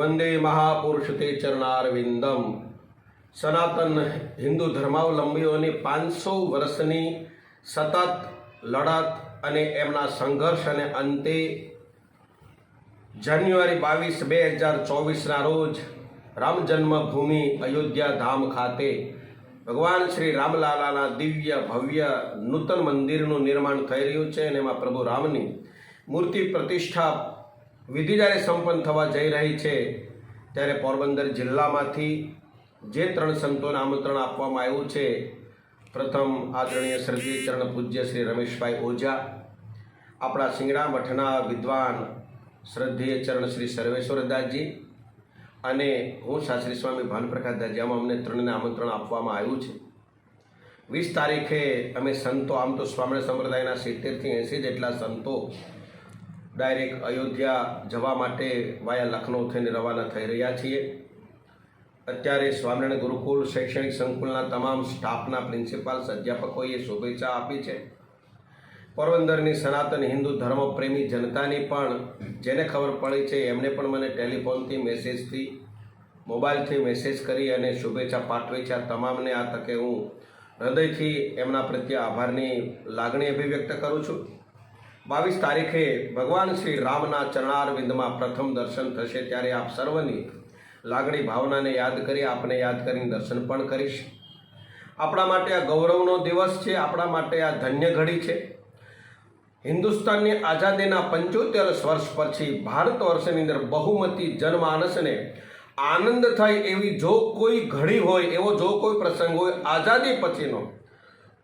વંદે મહાપુરુષ તે ચરણારવિંદમ. સનાતન હિન્દુ ધર્માવલંબીઓની પાંચસો વર્ષની સતત લડત અને એમના સંઘર્ષ અને અંતે જાન્યુઆરી બાવીસ બે હજાર ચોવીસના રોજ રામ જન્મભૂમિ અયોધ્યા ધામ ખાતે ભગવાન શ્રી રામલાલાના દિવ્ય ભવ્ય નૂતન મંદિરનું નિર્માણ થઈ રહ્યું છે અને એમાં પ્રભુ રામની મૂર્તિ પ્રતિષ્ઠા વિધિ જ્યારે સંપન્ન થવા જઈ રહી છે, ત્યારે પોરબંદર જિલ્લામાંથી જે ત્રણ સંતોને આમંત્રણ આપવામાં આવ્યું છે, પ્રથમ આદરણીય શ્રદ્ધિ ચરણ પૂજ્ય શ્રી રમેશભાઈ ઓઝા, આપણા સિંગડા મઠના વિદ્વાન શ્રદ્ધેય ચરણ શ્રી સર્વેશ્વર દાસજી અને હું શાસ્ત્રી સ્વામી ભાનુપ્રકાશ દાસજી આમાં અમને ત્રણને આમંત્રણ આપવામાં આવ્યું છે. વીસ તારીખે અમે સંતો, આમ તો સ્વામિનારાયણ સંપ્રદાયના સિત્તેરથી એંસી જેટલા સંતો ડાયરેક્ટ અયોધ્યા જવા માટે વાયા લખનૌ થઈને રવાના થઈ રહ્યા છીએ. અત્યારે સ્વામિનારાયણ ગુરુકુળ શૈક્ષણિક સંકુલના તમામ સ્ટાફના પ્રિન્સિપાલ્સ અધ્યાપકોએ શુભેચ્છા આપી છે. પોરબંદરની સનાતન હિન્દુ ધર્મપ્રેમી જનતાની પણ જેને ખબર પડી છે, એમને પણ મને ટેલિફોનથી મેસેજથી, મોબાઈલથી મેસેજ કરી અને શુભેચ્છા પાઠવી છે. આ તમામને આ તકે હું હૃદયથી એમના પ્રત્યે આભારની લાગણી અભિવ્યક્ત કરું છું. બાવીસ તારીખે ભગવાન શ્રી રામના ચરણારવિંદમાં પ્રથમ દર્શન થશે ત્યારે આપ સર્વની લાગણી ભાવનાને યાદ કરી આપને યાદ કરીને દર્શન પણ કરીશ. આપણા માટે આ ગૌરવનો દિવસ છે, આપણા માટે આ ધન્ય ઘડી છે. હિન્દુસ્તાનની આઝાદીના પંચોતેર વર્ષ પછી ભારત વર્ષની અંદર બહુમતી જનમાનસને આનંદ થાય એવી જો કોઈ ઘડી હોય, એવો જો કોઈ પ્રસંગ હોય, આઝાદી પછીનો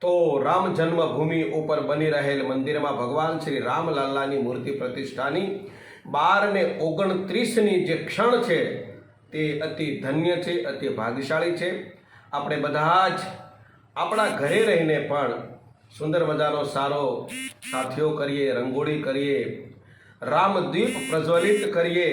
તો રામ જન્મભૂમિ ઉપર બની રહેલ મંદિરમાં ભગવાન શ્રી રામલાલાની મૂર્તિ પ્રતિષ્ઠાની બાર ને ઓગણત્રીસની જે ક્ષણ છે તે અતિ ધન્ય છે, અતિ ભાગ્યશાળી છે. આપણે બધા જ આપણા ઘરે રહીને પણ સુંદર મજાનો સારો સાથીઓ કરીએ, રંગોળી કરીએ રામદીપ પ્રજ્વલિત કરીએ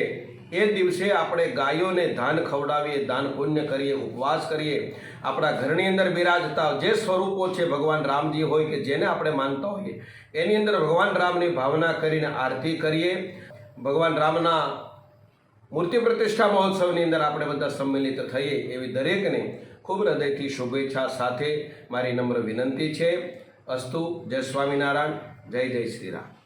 એ દિવસે આપણે ગાયોને ધાન ખવડાવીએ દાન પુણ્ય કરીએ, ઉપવાસ કરીએ. આપણા ઘરની અંદર બિરાજતા જે સ્વરૂપો છે ભગવાન રામજી હોય કે જેને આપણે માનતા હોઈએ, એની અંદર ભગવાન રામની ભાવના કરીને આરતી કરીએ. ભગવાન રામના મૂર્તિ પ્રતિષ્ઠા મહોત્સવની અંદર આપણે બધા સંમિલિત થઈએ એવી દરેકને ખૂબ હૃદયથી શુભેચ્છા સાથે મારી નમ્ર વિનંતી છે. અસ્તુ, જય સ્વામિનારાયણ, જય જય શ્રી રામ.